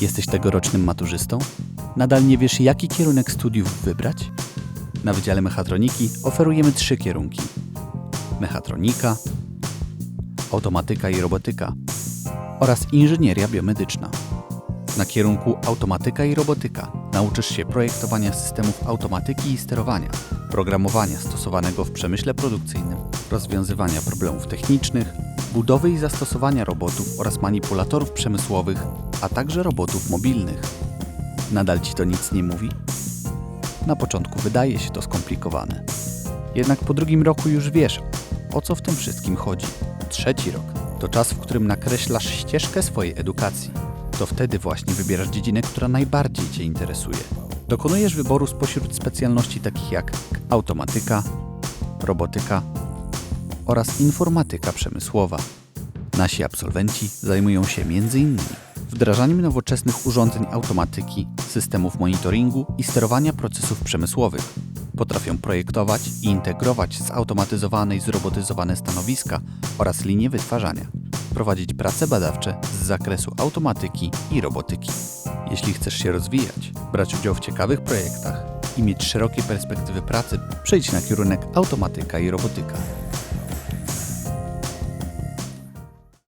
Jesteś tegorocznym maturzystą? Nadal nie wiesz, jaki kierunek studiów wybrać? Na Wydziale Mechatroniki oferujemy trzy kierunki: mechatronika, automatyka i robotyka oraz inżynieria biomedyczna. Na kierunku automatyka i robotyka nauczysz się projektowania systemów automatyki i sterowania, programowania stosowanego w przemyśle produkcyjnym, rozwiązywania problemów technicznych, budowy i zastosowania robotów oraz manipulatorów przemysłowych, a także robotów mobilnych. Nadal ci to nic nie mówi? Na początku wydaje się to skomplikowane. Jednak po drugim roku już wiesz, o co w tym wszystkim chodzi. Trzeci rok to czas, w którym nakreślasz ścieżkę swojej edukacji. To wtedy właśnie wybierasz dziedzinę, która najbardziej Cię interesuje. Dokonujesz wyboru spośród specjalności takich jak automatyka, robotyka oraz informatyka przemysłowa. Nasi absolwenci zajmują się m.in. wdrażaniem nowoczesnych urządzeń automatyki, systemów monitoringu i sterowania procesów przemysłowych. Potrafią projektować i integrować zautomatyzowane i zrobotyzowane stanowiska oraz linie wytwarzania. Prowadzić prace badawcze z zakresu automatyki i robotyki. Jeśli chcesz się rozwijać, brać udział w ciekawych projektach i mieć szerokie perspektywy pracy, przejdź na kierunek automatyka i robotyka.